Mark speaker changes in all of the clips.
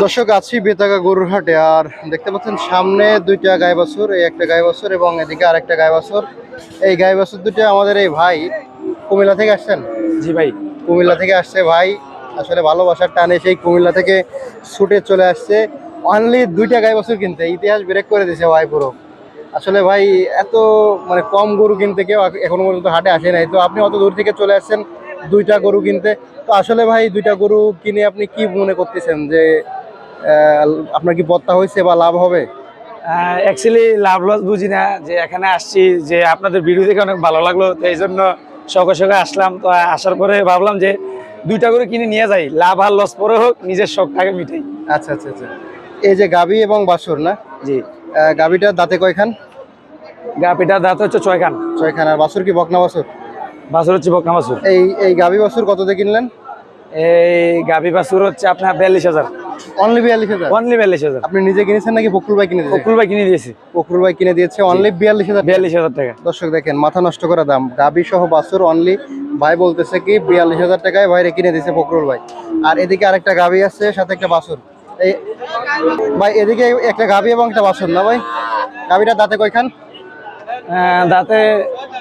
Speaker 1: দর্শক আছি বেতাগা গরুর হাটে আর দেখতে পাচ্ছেন সামনে দুইটা গাই বাছুর এই একটা গাই বাছুর এবং এদিকে আরেকটা গাই বাছুর এই গাই বাছুর দুটো আমাদের এই ভাই কুমিল্লা থেকে আসছেন?
Speaker 2: জি ভাই।
Speaker 1: কুমিল্লা থেকে আসছে ভাই। আসলে ভালোবাসার টানে সেই কুমিল্লা থেকে ছুটে চলে আসছে। অনলি দুইটা গাই বাছুর কিনতে ইতিহাস ব্রেক করে দিয়েছে ভাই পুরো। আসলে ভাই এত মানে কম গরু কিনতে কেউ এখ- এখনও পর্যন্ত হাটে আসে নাই। তো আপনি অত দূর থেকে চলে আসছেন দুইটা গরু কিনতে। তো আসলে ভাই দুইটা গরু কিনে আপনি কি মনে করতেছেন যে আপনার কি বত্তা হয়েছে বা লাভ হবে?
Speaker 2: অ্যাকচুয়ালি লাভ লস বুঝি না যে এখানে আসছি যে আপনাদের ভিডিও দেখে অনেক ভালো লাগল তো এই জন্য সকাল সকালে আসলাম। তো আসার পরে ভাবলাম যে দুইটা করে কিনে নিয়ে যাই লাভ আর লস পরে হোক নিজের শখটাকে মিটাই।
Speaker 1: আচ্ছা আচ্ছা আচ্ছা। এই যে গাবি এবং বাছুর না?
Speaker 2: জি।
Speaker 1: আহ, গাবিটার দাঁতে কয়খান?
Speaker 2: গাপিটার দাঁত হচ্ছে ছয়খান।
Speaker 1: ছয়খান আর বাছুর কি বকনা বাছুর?
Speaker 2: বাছুর হচ্ছে বকনা বাছুর।
Speaker 1: এই এই গাবি বাছুর কত দিয়ে কিনলেন?
Speaker 2: এই গাভি বাছুর হচ্ছে আপনার বিয়াল্লিশ হাজার।
Speaker 1: অনলি বিয়াল্লিশ হাজার?
Speaker 2: অনলি বিয়াল্লিশ হাজার।
Speaker 1: আপনি নিজে কিনেছেন নাকি বকুল ভাই কিনে দিয়েছে?
Speaker 2: ফকুল ভাই কিনে দিয়েছি।
Speaker 1: বকুল ভাই কিনে দিয়েছে অনলি বিয়াল্লিশ হাজার
Speaker 2: বিয়াল্লিশ হাজার টাকা।
Speaker 1: দর্শক দেখেন মাথা নষ্ট করা দাম। গাবি সহ বাছুর অনলি ভাই বলতেছে কি বিয়াল্লিশ হাজার টাকায় ভাইরে কিনে দিয়েছে ফকরুল ভাই। আর এদিকে আরেকটা গাবি আছে সাথে একটা বাছুর। এই ভাই এদিকে একটা গাবি এবং একটা বাছুর না ভাই? গাবিটা দাঁতে কয়খান?
Speaker 2: দাঁতে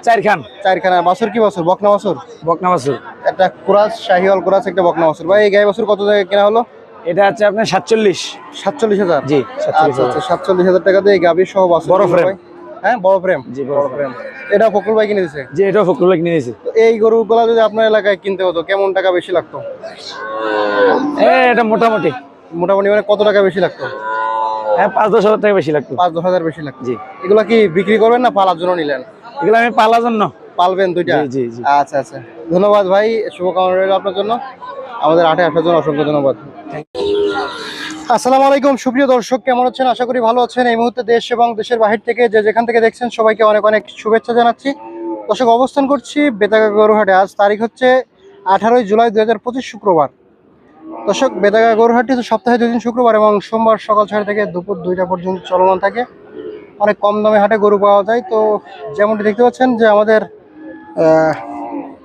Speaker 2: চারখান।
Speaker 1: চারখানা বাছুর কি বাছুর? বকনা বাছুর?
Speaker 2: বকনা বাছুর।
Speaker 1: একটা কুরাস শাহিওয়াল কুরাস একটা বকনা বাছুর। ভাই এই বাছুর কত টাকা কেনা হলো?
Speaker 2: এটা হচ্ছে আপনার সাতচল্লিশ।
Speaker 1: সাতচল্লিশ হাজার?
Speaker 2: জি সাতচল্লিশ
Speaker 1: আচ্ছা আচ্ছা হাজার টাকা দিয়ে গাবি সহ বাছুর
Speaker 2: বড়।
Speaker 1: ভাই। হ্যাঁ বড় ফ্রেম
Speaker 2: জি বড়
Speaker 1: ফ্রেম এটা ফকরুল ভাই কিনে দিয়েছে
Speaker 2: যে এটাও ফকুল ভাই কিনে দিয়েছি
Speaker 1: তো এই গরুগুলা যদি আপনার এলাকায় কিনতে হতো কেমন টাকা বেশি লাগতো?
Speaker 2: এটা মোটামুটি।
Speaker 1: মোটামুটি মানে কত টাকা বেশি লাগতো?
Speaker 2: হ্যাঁ পাঁচ দশ হাজার টাকা বেশি লাগতো।
Speaker 1: পাঁচ দশ হাজার বেশি লাগতো।
Speaker 2: জি।
Speaker 1: এগুলা কি বিক্রি করবেন না পালার জন্য নিলেন?
Speaker 2: এগুলো আমি পালার জন্য।
Speaker 1: পালবেন দুইটা?
Speaker 2: জি জি
Speaker 1: আচ্ছা আচ্ছা। ধন্যবাদ ভাই শুভকামনা রইল আপনার জন্য। আমাদের আটে আসার জন্য অসংখ্য ধন্যবাদ। আসসালামু আলাইকুম সুপ্রিয় দর্শক কেমন আছেন? আশা করি ভালো আছেন। এই মুহূর্তে দেশ এবং দেশের বাহির থেকে যে যেখান থেকে দেখছেন সবাইকে অনেক অনেক শুভেচ্ছা জানাচ্ছি। দর্শক অবস্থান করছি বেতাগা গরুহাটে। আজ তারিখ হচ্ছে আঠারোই জুলাই দুই হাজার পঁচিশ শুক্রবার। দর্শক বেতাগা গরুহাটটি তো সপ্তাহে দুদিন শুক্রবার এবং সোমবার সকাল ছয় থেকে দুপুর দুইটা পর্যন্ত চলমান থাকে। অনেক কম দামে হাটে গরু পাওয়া যায়। তো যেমনটি দেখতে পাচ্ছেন যে আমাদের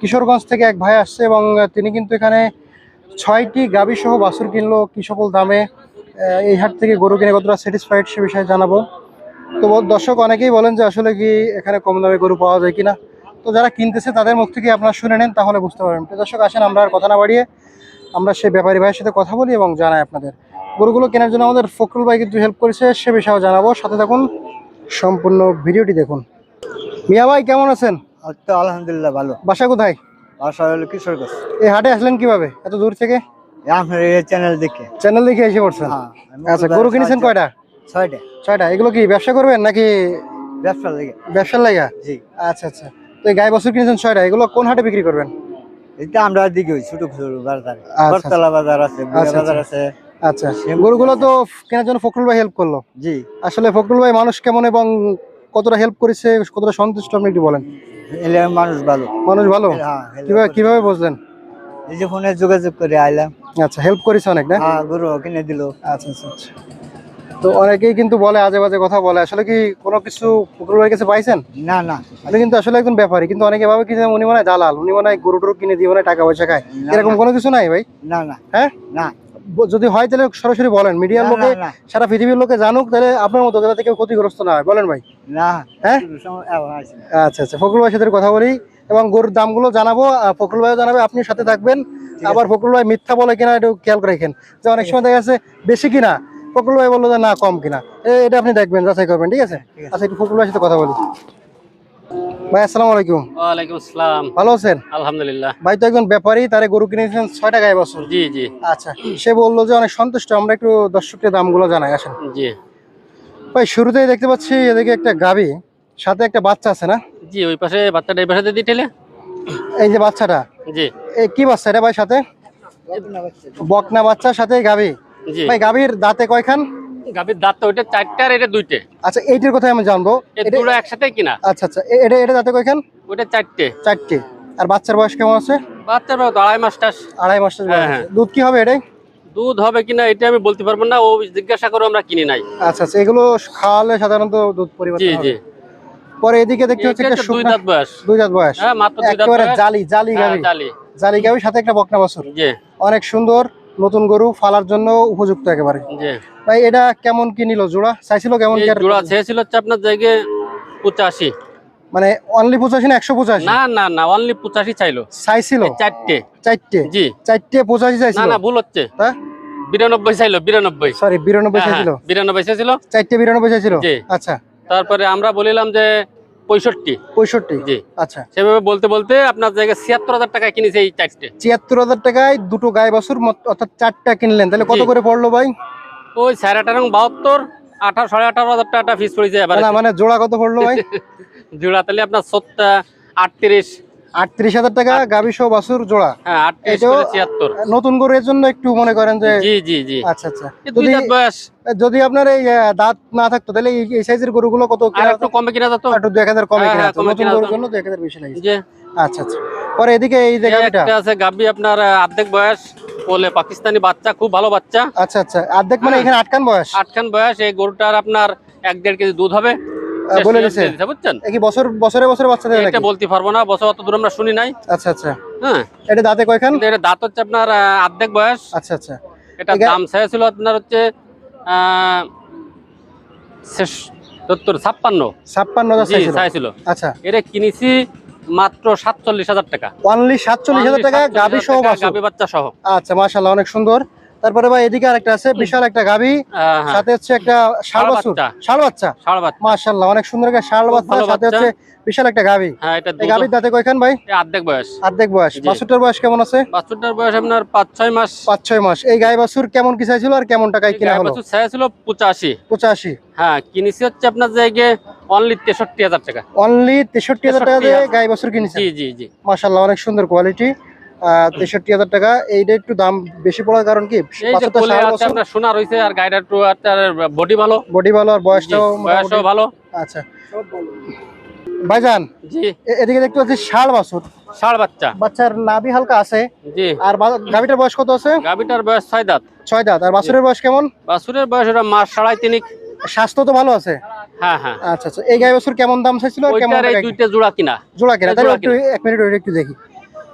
Speaker 1: কিশোরগঞ্জ থেকে এক ভাই আসছে এবং তিনি কিন্তু এখানে ছয়টি গাভী সহ বাছুর কিনলো কি সকল দামে এই হাট থেকে গরু কিনে কতটা স্যাটিসফাইড সে বিষয়ে জানাব। তো দর্শক অনেকেই বলেন যে আসলে কি এখানে কম দামে গরু পাওয়া যায় কিনা। তো যারা কিনতেছে তাদের মুখ থেকে আপনারা শুনে নেন, তাহলে বুঝতে পারবেন। তো দর্শক, আসেন আমরা আর কথা না বাড়িয়ে আমরা সেই ব্যাপারী ভাইয়ের সাথে কথা বলি এবং জানাই আপনাদের। গরুগুলো কেনার জন্য আমাদের ফখরুল ভাই কিন্তু হেল্প করেছে সে বিষয়েও জানাব। সাথে থাকুন সম্পূর্ণ ভিডিওটি দেখুন। মিয়া ভাই কেমন আছেন?
Speaker 3: তো আলহামদুলিল্লাহ ভালো।
Speaker 1: বাসা কোথায়?
Speaker 3: বাসা হলো কিশোরগঞ্জ।
Speaker 1: এই হাটে আসলেন কীভাবে? এত দূর থেকে?
Speaker 3: আপনার এই চ্যানেল দেখে।
Speaker 1: চ্যানেল দেখে এসে পড়ছেন? আচ্ছা গরু কিনেছেন কয়টা?
Speaker 3: ছয়টা।
Speaker 1: ছয়টা। এগুলো কি ব্যবসা করবেন নাকি
Speaker 3: লেগে।
Speaker 1: ব্যবসার লাগা?
Speaker 3: জি।
Speaker 1: আচ্ছা আচ্ছা। তো এই গায়ে বছর কিনেছেন ছয়টা। এগুলো কোন হাটে বিক্রি করবেন?
Speaker 3: এটা আমরা দিকে ওই ছোট ছোট বাজার।
Speaker 1: আচ্ছা।
Speaker 3: বরতলা বাজার আছে
Speaker 1: আচ্ছা,
Speaker 3: বাজার আছে।
Speaker 1: আচ্ছা গরুগুলো তো কেনার জন্য ফখরুল ভাই হেল্প করল।
Speaker 3: জি।
Speaker 1: আসলে ফখরুল ভাই মানুষ কেমন এবং কতটা হেল্প করেছে কতটা সন্তুষ্ট আপনি একটু বলেন।
Speaker 3: মানুষ ভালো।
Speaker 1: মানুষ ভালো?
Speaker 3: হ্যাঁ
Speaker 1: কীভাবে কীভাবে বুঝলেন?
Speaker 3: এই যে ফোনে যোগাযোগ করে আইলাম।
Speaker 1: আচ্ছা হেল্প করেছে অনেক না?
Speaker 3: হ্যাঁ গরু কিনে দিল।
Speaker 1: আচ্ছা আচ্ছা আচ্ছা। তো অনেকেই কিন্তু বলে আজে বাজে কথা বলে। আসলে কি কোনো কিছু ফখরুল ভাইয়ের কাছে পাইছেন?
Speaker 3: না না।
Speaker 1: আমি কিন্তু আসলে একজন ব্যাপারী। কিন্তু অনেকে ভাবে কি উনি মনে হয় দালাল উনি মনে হয় গরু টরু কিনে দিয়ে মনে টাকা পয়সা খায়। এরকম কোনো কিছু নাই ভাই?
Speaker 3: না না।
Speaker 1: হ্যাঁ?
Speaker 3: না।
Speaker 1: যদি হয় তাহলে সরাসরি বলেন। মিডিয়ার লোকে। সারা পৃথিবীর লোকে জানুক তাহলে আপনার মতো যাতে কেউ ক্ষতিগ্রস্ত না হয়। বলেন ভাই।
Speaker 3: না
Speaker 1: হ্যাঁ?
Speaker 3: না।
Speaker 1: আচ্ছা। আচ্ছা ফখরুল ভাইয়ের সাথে কথা বলি এবং গরুর দামগুলো জানাব। আর ফখরুল ভাইও জানাবে আপনি সাথে থাকবেন। আবার ফখরুল ভাই মিথ্যা বলে কিনা একটু খেয়াল রাখেন। যে অনেক সময় দেখা যাচ্ছে বেশি কিনা। ফখরুল ভাই বলল যে না কম কিনা। এটা আপনি দেখবেন যাচাই করবেন ঠিক আছে?
Speaker 3: ঠিক আছে।
Speaker 1: আচ্ছা একটু ফখরুল ভাইয়ের সাথে কথা বলি। ভাই আসসালামু আলাইকুম।
Speaker 4: ওয়ালাইকুম আসসালাম।
Speaker 1: ভালো আছেন?
Speaker 4: আলহামদুলিল্লাহ।
Speaker 1: ভাই তো একজন ব্যাপারী তারে গরু কিনেছেন ছয় টাকায় বছর।
Speaker 4: জি জি।
Speaker 1: আচ্ছা সে বলল যে অনেক সন্তুষ্ট আমরা একটু দর্শককে দামগুলো জানাই আসেন।
Speaker 4: জি।
Speaker 1: ভাই শুরুতেই দেখতে পাচ্ছি এদিকে একটা গাবি সাথে একটা বাচ্চা আছে না?
Speaker 4: জি ওই পাশে বাচ্চাটা এই পাশে দিয়ে দিলে
Speaker 1: এই যে বাচ্চাটা
Speaker 4: জি।
Speaker 1: এই কি বাচ্চা এটা ভাই সাথে? বকনা বাচ্চার সাথে গাবি
Speaker 4: জি।
Speaker 1: ভাই গাবির দাঁতে কয়খান?
Speaker 4: গাভীর দাঁত তো ওইটা চারটে আর এটা দুইটে।
Speaker 1: আচ্ছা এইটার কথা আমি জানব।
Speaker 4: দুটো একসাথে কিনা?
Speaker 1: আচ্ছা আচ্ছা এটা এটা দাঁতে কয়খান?
Speaker 4: ওইটা চারটে।
Speaker 1: চারটে। আর বাচ্চার বয়স কেমন আছে?
Speaker 4: বাচ্চার তো আড়াই মাস টাস।
Speaker 1: আড়াই মাসের বয়স
Speaker 4: হ্যাঁ, হ্যাঁ।
Speaker 1: দুধ কি হবে এটাই?
Speaker 4: দুধ হবে কিনা এটা আমি বলতে পারব না ও জিজ্ঞাসা করে আমরা কিনি নাই।
Speaker 1: আচ্ছা আচ্ছা এগুলো খাওয়ালে সাধারণত দুধ পরিবর্তন
Speaker 4: জি জি।
Speaker 1: পরে এদিকে দেখতে হচ্ছে একটা
Speaker 4: দুই দাঁত বয়স।
Speaker 1: দুই দাঁত বয়স।
Speaker 4: হ্যাঁ মাত্র দুই দাঁত বয়স।
Speaker 1: জালি জালি
Speaker 4: হ্যাঁ,
Speaker 1: গাবি
Speaker 4: জালি।
Speaker 1: জালি গাবি সাথে একটা বকনা বাছুর।
Speaker 4: জি।
Speaker 1: অনেক সুন্দর। নতুন গরু ফালার জন্য উপযুক্ত একেবারে। ভাই এটা কেমন কি নিল জোড়া? চাইছিল কেমন
Speaker 4: জোড়া চেয়েছিল হচ্ছে আপনার জায়গায় পঁচাশি।
Speaker 1: মানে অনলি পঁচাশি না একশো পঁচাশি?
Speaker 4: না না না অনলি পঁচাশি চাইলো।
Speaker 1: চাইছিল?
Speaker 4: চারটে।
Speaker 1: চারটে?
Speaker 4: জি।
Speaker 1: চারটে পঁচাশি চাইছিল?
Speaker 4: না ভুল হচ্ছে।
Speaker 1: হ্যাঁ?
Speaker 4: বিরানব্বই চাইলো বিরানব্বই।
Speaker 1: সরি বিরানব্বই
Speaker 4: হ্যাঁ,
Speaker 1: চাইছিল?
Speaker 4: হ্যাঁ, বিরানব্বই চাইছিল।
Speaker 1: চারটে বিরানব্বই চাইছিল। আচ্ছা।
Speaker 4: তারপরে আমরা বলিলাম যে পঁয়ষট্টি।
Speaker 1: পঁয়ষট্টি?
Speaker 4: জি।
Speaker 1: আচ্ছা।
Speaker 4: সেভাবে বলতে বলতে আপনার জায়গায় ছিয়াত্তর হাজার টাকায় কিনেছে এই চারটে
Speaker 1: ছিয়াত্তর হাজার টাকায় দুটো গায়ে বছর অর্থাৎ চারটা কিনলেন। তাহলে কত করে পড়ল ভাই?
Speaker 4: ওই সাড়ে আঠারো বাহাত্তর আঠারো সাড়ে আঠারো হাজার টাকা ফিস পড়েছে
Speaker 1: মানে জোড়া কত পড়ল ভাই?
Speaker 4: জোড়া তাহলে আপনার সত্তর আটত্রিশ
Speaker 1: আটত্রিশ হাজার টাকা সহ জোড়া।
Speaker 4: হ্যাঁ ছিয়াত্তর।
Speaker 1: নতুন এর জন্য একটু মনে করেন যে
Speaker 4: জি জি জি।
Speaker 1: আচ্ছা আচ্ছা। যদি
Speaker 4: বয়স।
Speaker 1: যদি আপনার এই দাঁত না থাকতো তাহলে এই- সাইজের গরুগুলো কত
Speaker 4: আর
Speaker 1: কেনা
Speaker 4: একটু কমে কিনা যেত?
Speaker 1: একটু দু এক হাজার কমে
Speaker 4: হ্যাঁ,
Speaker 1: কিনা
Speaker 4: হ্যাঁ, কমে
Speaker 1: নতুন গরুর জন্য হাজার বেশি লাগে আচ্ছা আচ্ছা। পরে এদিকে এই যে
Speaker 4: আছে গাবি আপনার অর্ধেক বয়স। বলে পাকিস্তানি বাচ্চা খুব ভালো বাচ্চা।
Speaker 1: আচ্ছা আচ্ছা। অর্ধেক মানে
Speaker 4: হ্যাঁ।
Speaker 1: এখানে আটকান বয়স?
Speaker 4: আটখান বয়স। এই গরুটার আপনার এক দেড় কেজি দুধ হবে।
Speaker 1: বলে দিছে।
Speaker 4: দিছে, বুঝছেন?
Speaker 1: কি বছর বছরে বছরে বাচ্চা দেয়
Speaker 4: এটা বলতে পারব না বছর অত দূর আমরা শুনি নাই।
Speaker 1: আচ্ছা আচ্ছা।
Speaker 4: হ্যাঁ।
Speaker 1: এটা দাঁতে কয়খান?
Speaker 4: এটা দাঁত হচ্ছে আপনার অর্ধেক বয়স।
Speaker 1: আচ্ছা আচ্ছা।
Speaker 4: এটা দাম চাইছিল আপনার হচ্ছে সত্তর ছাপ্পান্ন।
Speaker 1: আচ্ছা।
Speaker 4: এটা কিনেছি মাত্র সাতচল্লিশ হাজার টাকা।
Speaker 1: অনলি সাতচল্লিশ হাজার টাকা গাভী সহ
Speaker 4: বাচ্চা সহ।
Speaker 1: আচ্ছা মাশাআল্লাহ অনেক সুন্দর। তারপরে ভাই এদিকে আরেকটা আছে বিশাল একটা গাভী
Speaker 4: হ্যাঁ, হ্যাঁ।
Speaker 1: সাথে হচ্ছে একটা ষাঁড় বাছুর। ষাঁড় বাচ্চা। মাশাআল্লাহ অনেক সুন্দর একটা
Speaker 4: খুব
Speaker 1: বাচ্চা সাথে হচ্ছে বিশাল একটা গাভী।
Speaker 4: হ্যাঁ
Speaker 1: এই গাভীর দাঁতে কয়খান ভাই?
Speaker 4: অর্ধেক বয়স।
Speaker 1: অর্ধেক বয়স। বাছুরটার বয়স কেমন আছে?
Speaker 4: বাছুরটার বয়স আপনার পাঁচ ছয় মাস।
Speaker 1: পাঁচ ছয় মাস। এই গাই বাছুর কেমন কি চাইছিল আর কেমন টাকায় কিনা হলো?
Speaker 4: বাছুর চাইছিল পঁচাশি।
Speaker 1: পঁচাশি।
Speaker 4: হ্যাঁ কিনেছি হচ্ছে আপনার জায়গায় অনলি তেষট্টি হাজার টাকা।
Speaker 1: অনলি তেষট্টি হাজার টাকা দিয়ে গাই বাছুর কিনেছে
Speaker 4: জি জি জি।
Speaker 1: অনেক সুন্দর কোয়ালিটি তেষট্টি হাজার টাকা। এইটা একটু দাম বেশি পড়ার কারণ কি?
Speaker 4: সোনা রয়েছে আর গাইডার টু আর বডি ভালো।
Speaker 1: বডি ভালো আর
Speaker 4: জি,
Speaker 1: বয়সটাও
Speaker 4: ভালো।
Speaker 1: আচ্ছা। ভাইজান
Speaker 4: জি।
Speaker 1: এদিকে দেখতে পাচ্ছি ষাড় বাছুর।
Speaker 4: ষাড় বাচ্চা।
Speaker 1: বাচ্চার নাভি হালকা আছে।
Speaker 4: জি।
Speaker 1: আর বা- বয়স কত আছে?
Speaker 4: বয়স ছয় দাঁত।
Speaker 1: ছয় দাঁত। আর বাছুরের বয়স কেমন?
Speaker 4: বাছুরের বয়স ওটা মাস সাড়াই তিনিক
Speaker 1: স্বাস্থ্য তো ভালো আছে?
Speaker 4: হ্যাঁ হ্যাঁ।
Speaker 1: আচ্ছা আচ্ছা। এই গাই বাছুর কেমন দাম চাইছিল কেমন
Speaker 4: দুইটা জোড়া কিনা।
Speaker 1: জোড়া কেনা।
Speaker 4: এই
Speaker 1: তাহলে একটু এক মিনিট একটু দেখি।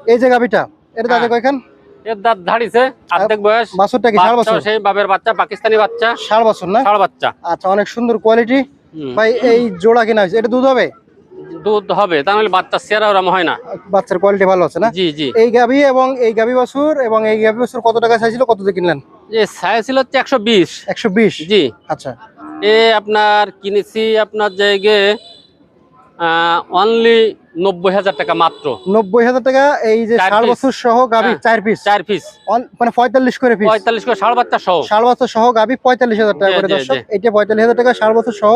Speaker 1: এই যে গাভীটা এটা দাঁতে
Speaker 4: হ্যাঁ।
Speaker 1: কয়খান?
Speaker 4: এর দাঁত ধাড়িছে অর্ধেক বয়স।
Speaker 1: বাছুরটা কি
Speaker 4: বাচ্চাও
Speaker 1: বাছুর?
Speaker 4: সেই বাবের বাচ্চা পাকিস্তানি বাচ্চা।
Speaker 1: ষাড় বাছুর না?
Speaker 4: ষাড় বাচ্চা।
Speaker 1: আচ্ছা অনেক সুন্দর কোয়ালিটি ভাই এই জোড়া কিনা হয়েছে? এটা দুধ হবে?
Speaker 4: দুধ হবে তাহলে বাচ্চা সেরা ওরম হয় না।
Speaker 1: বাচ্চার কোয়ালিটি ভালো আছে না?
Speaker 4: জি জি।
Speaker 1: এই গাভী এবং এই গাভী বাছুর এবং এই গাভী বাছুর কত টাকা চাইছিল কত দিয়ে কিনলেন?
Speaker 4: যে সাইজ ছিল হচ্ছে একশো বিশ।
Speaker 1: একশো বিশ?
Speaker 4: জি।
Speaker 1: আচ্ছা।
Speaker 4: এ আপনার কিনেছি আপনার জায়গায় অনলি নব্বই হাজার টাকা মাত্র।
Speaker 1: নব্বই হাজার টাকা এই যে
Speaker 4: চার
Speaker 1: বছর সহ গাভী
Speaker 4: হ্যাঁ।
Speaker 1: চার পিস
Speaker 4: চার পিস
Speaker 1: মানে পঁয়তাল্লিশ করে পিস
Speaker 4: পঁয়তাল্লিশ করে সাড়ে বাচ্চা সহ।
Speaker 1: সাড়ে বাচ্চা সহ গাবি পঁয়তাল্লিশ হাজার টাকা করে দর্শক। এটা পঁয়তাল্লিশ হাজার টাকা সাড়ে বছর সহ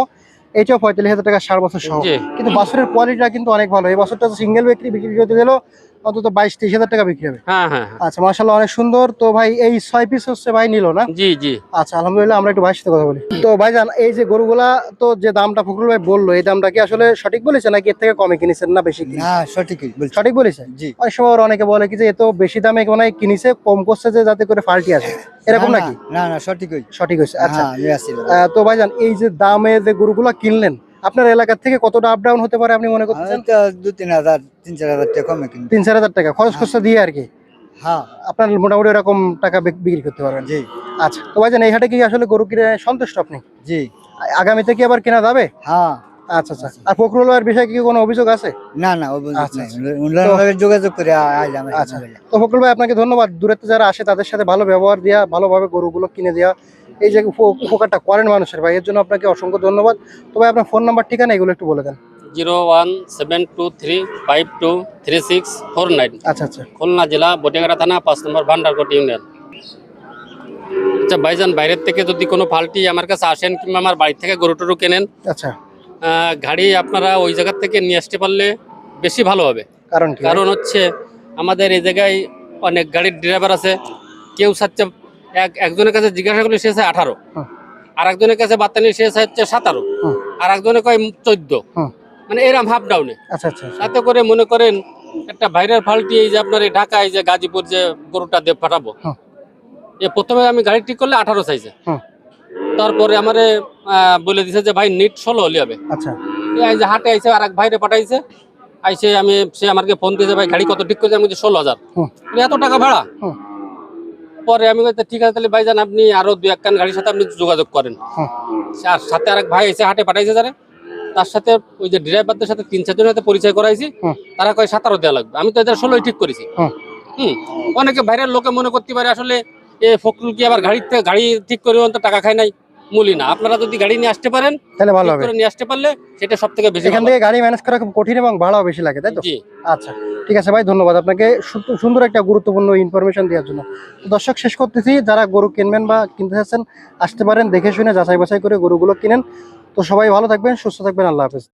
Speaker 1: এটাও পঁয়তাল্লিশ হাজার টাকা ষাট বছর সহ। কিন্তু বাসুরের কোয়ালিটিটা কিন্তু অনেক ভালো। এই বছরটা সিঙ্গেল বিক্রি বিক্রি করতে গেলেও অন্তত বাইশ তেইশ হাজার টাকা বিক্রি হবে।
Speaker 4: হ্যাঁ হ্যাঁ হ্যাঁ।
Speaker 1: আচ্ছা মাসাল্লাহ অনেক সুন্দর। তো ভাই এই ছয় পিস হচ্ছে ভাই নিল না?
Speaker 4: জি জি।
Speaker 1: আচ্ছা আলহামদুলিল্লাহ আমরা একটু ভাইয়ের সাথে কথা বলি। তো ভাইজান এই যে গরুগুলা তো যে দামটা ফখরুল ভাই বলল এই দামটা কি আসলে সঠিক বলেছে নাকি এর থেকে কমে কিনেছেন না বেশি?
Speaker 3: না সঠিকই
Speaker 1: সঠিক বলেছে?
Speaker 3: জি।
Speaker 1: অনেক সময় অনেকে বলে কি যে এত বেশি দামে মনে হয় কিনেছে কম করছে যে যাতে করে ফাল্টি আসে। এরকম নাকি?
Speaker 3: না না সঠিকই।
Speaker 1: সঠিক হয়েছে আচ্ছা।
Speaker 3: হ্যাঁ
Speaker 1: আহ, তো ভাইজান এই যে দামে যে গরুগুলা কিনলেন আপনার এলাকা থেকে কতটা আপ ডাউন হতে পারে আপনি মনে
Speaker 3: আমি তো দু তিন হাজার তিন চার হাজার টাকা কমে কিনবো
Speaker 1: তিন চার হাজার টাকা খরচ খরচা দিয়ে আর কি?
Speaker 3: হ্যাঁ।
Speaker 1: আপনার মোটামুটি এরকম টাকা বিক্রি করতে পারবেন?
Speaker 3: জি।
Speaker 1: আচ্ছা তো ভাইজান এই হাটে কি আসলে গরু কিনে সন্তুষ্ট আপনি?
Speaker 3: জি।
Speaker 1: আগামীতে কি আবার কেনা যাবে?
Speaker 3: হ্যাঁ।
Speaker 1: আচ্ছা আচ্ছা। আর ফখরুল ভাইয়ের বিষয়ে কি কোনো অভিযোগ আছে?
Speaker 3: না না
Speaker 1: আচ্ছা, আচ্ছা।
Speaker 3: যোগাযোগ করে
Speaker 1: আচ্ছা। তো ফখরুল ভাই আপনাকে ধন্যবাদ। দূরেতে যারা আসে তাদের সাথে ভালো ব্যবহার দেওয়া ভালোভাবে গরুগুলো কিনে দেওয়া এই যে উপকারটা করেন মানুষের ভাই এর জন্য আপনাকে অসংখ্য ধন্যবাদ। তবে আপনার ফোন নাম্বার ঠিকানা এগুলো একটু বলে দেন।
Speaker 4: Zero one seven two three five two three six four nine.
Speaker 1: আচ্ছা আচ্ছা।
Speaker 4: খুলনা জেলা বটিয়াঘাটা থানা পাঁচ নম্বর ভান্ডারকোট ইউনিয়ন। আচ্ছা ভাইজান বাইরের থেকে যদি কোনো ফাল্টি আমার কাছে আসেন কিংবা আমার বাড়ি থেকে গরু টরু কেনেন
Speaker 1: আচ্ছা।
Speaker 4: গাড়ি আপনারা ওই জায়গার থেকে নিয়ে আসতে পারলে বেশি ভালো হবে।
Speaker 1: কারণ
Speaker 4: কারণ হচ্ছে আমাদের এই জায়গায় অনেক গাড়ির ড্রাইভার আছে কেউ চাচ্ছে এক একজনের কাছে জিজ্ঞাসা করলে সে চায় আঠারো। আর একজনের কাছে বার্তা নিয়ে সে চাচ্ছে সাতারো। আর একজনে কয় চোদ্দ। মানে এরম হাফ ডাউনে।
Speaker 1: আচ্ছা আচ্ছা আচ্ছা।
Speaker 4: তাতে করে মনে করেন একটা ভাইরাল ফাল্টি এই যে আপনার এই ঢাকায় যে গাজীপুর যে গরুটা দিয়ে পাঠাবো। এ প্রথমে আমি গাড়ি ঠিক করলে আঠারো চাইছে তারপরে আমারে বলে দিছে যে ভাই নিট ষোলো হলে হবে।
Speaker 1: আচ্ছা।
Speaker 4: এই যে হাটে আইছে আর এক ভাইরে পাঠাইছে। আইসে আমি সে আমাকে ফোন দিয়েছে ভাই গাড়ি কত ঠিক করেছে? আমি ষোলো হাজার। এত টাকা ভাড়া। পরে আমি ঠিক আছে তাহলে ভাইজান আপনি আরও দু এক কান গাড়ির সাথে আপনি যোগাযোগ করেন। আর সাথে আরেক ভাই এসে হাটে পাঠাইছে যারা তার সাথে ওই যে ড্রাইভারদের সাথে তিন চারজনের সাথে পরিচয় করাইছি।
Speaker 1: হুম।
Speaker 4: তারা কয় সাতারো দেওয়া লাগবে। আমি তো এদের ষোলোই ঠিক করেছি।
Speaker 1: হুম।
Speaker 4: হুম। অনেকে বাইরের লোকে মনে করতে পারে আসলে এ ফকরুল কি আবার গাড়িতে গাড়ি ঠিক করে টাকা খায় নাই? মূলই না। আপনারা যদি গাড়ি নিয়ে আসতে পারেন
Speaker 1: তাহলে ভালো হবে।
Speaker 4: নিয়ে আসতে পারলে সেটা সব থেকে বেশি
Speaker 1: এখান থেকে গাড়ি ম্যানেজ করা খুব কঠিন এবং ভাড়াও বেশি লাগে তাই তো?
Speaker 4: জি।
Speaker 1: আচ্ছা ঠিক আছে ভাই ধন্যবাদ আপনাকে। সুন্দর একটা গুরুত্বপূর্ণ ইনফরমেশন দেওয়ার জন্য। দর্শক শেষ করতেছি। যারা গরু কিনবেন বা কিনতে চাচ্ছেন আসতে পারেন দেখে শুনে যাচাই বাছাই করে গরুগুলো কিনেন। তো সবাই ভালো থাকবেন সুস্থ থাকবেন আল্লাহ হাফেজ।